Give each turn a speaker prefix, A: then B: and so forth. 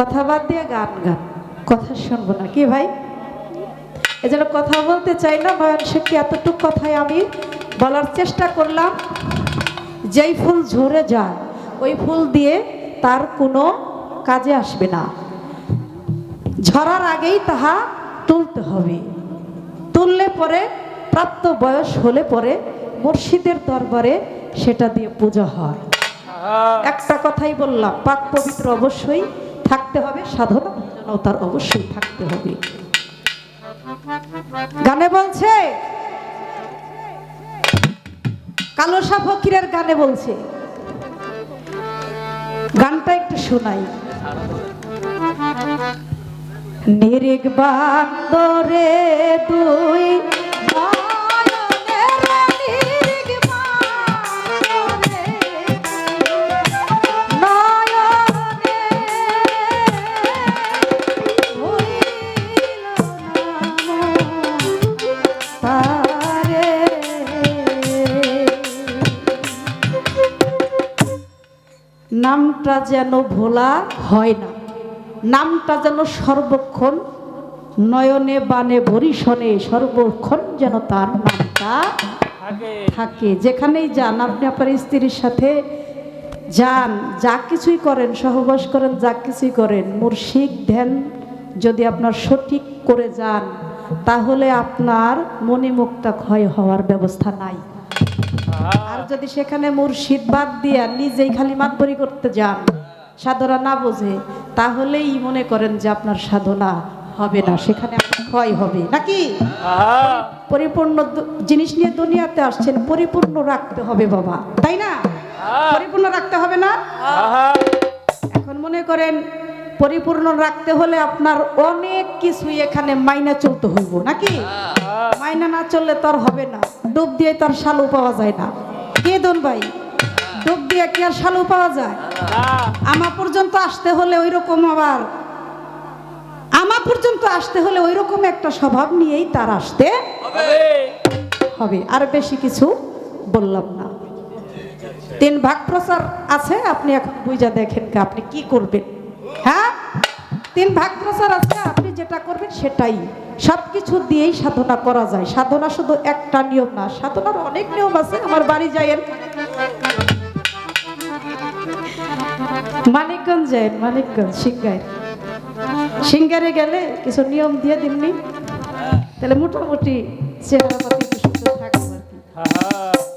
A: কথা বাদ দিয়ে গান গান কথা শুনব না। কি ভাই? এজন্য কথা বলতে চাই না নয়ন শেখকে এতটুকু কথাই আমি বলার চেষ্টা করলাম। যেই ফুল ঝরে যায় ওই ফুল দিয়ে তার কোনো কাজে আসবে না। ঝরার আগেই তাহা তুলতে হবে। তুললে পরে প্রাপ্ত বয়স হলে পরে মুর্শিদের দরবারে সেটা দিয়ে পূজা হয়। একটা কথাই বললাম পাক পবিত্র অবশ্যই থাকতে হবে, সাধনা ভজনও তার অবশ্যই থাকতে হবে। গানে বলছে, কালো সা ফকিরের গানে বলছে, গানটা একটু শোনাই। নিরেক বান্দরে নামটা যেন ভোলা হয় না। নামটা যেন সর্বক্ষণ নয়নে বানে ভরিষণে সর্বক্ষণ যেন তার নামটা থাকে। যেখানেই যান আপনি আপনার স্ত্রীর সাথে যান যা কিছুই করেন সহবাস করেন যা কিছুই করেন মুর্শিদ ধ্যান যদি আপনার সঠিক করে যান তাহলে আপনার মণিমুক্তা ক্ষয় হওয়ার ব্যবস্থা নাই। আর যদি সেখানে মুর্শিদ বাদ দিয়া নিজেই খালি মাতবরি করতে যান সাধনা না বোঝে, তাহলেই মনে করেন যে আপনার সাধনা হবে না, সেখানে ক্ষয় হবে। নাকি? পরিপূর্ণ জিনিস নিয়ে দুনিয়াতে আসছেন, পরিপূর্ণ রাখতে হবে বাবা, তাই না? পরিপূর্ণ রাখতে হবে না? এখন মনে করেন পরিপূর্ণ রাখতে হলে আপনার অনেক কিছুই এখানে মাইনা চলতে হইব, নাকি? মাইনা না চললে তো আর হবে না। ডুব দিয়ে তার শালু পাওয়া যায় না। কে দন ভাই? ডুব দিয়ে কি আর শালু পাওয়া যায়? আমা পর্যন্ত আসতে হলে ওই রকম আবার আমা পর্যন্ত আসতে হলে ওই রকম একটা স্বভাব নিয়েই তার আসতে হবে। আর বেশি কিছু বললাম না। তিন ভাগ প্রচার আছে, আপনি এখন বুঝা দেখেন আপনি কি করবেন। হ্যাঁ? তিন ভাগ প্রচার আছে, আপনি যেটা করবেন সেটাই। সব কিছু দিয়েই সাধনা করা যায়। সাধনা শুধু একটা নিয়ম না, সাধনার অনেক নিয়ম আছে, আমার বাড়ি যায়েন মানিকগঞ্জ যায়েন মানিকগঞ্জ সিঙ্গার সিঙ্গারে গেলে কিছু নিয়ম দিয়ে দিননি তাহলে মোটামুটি চেহারা পাতি সুন্দর থাকবে আর কি।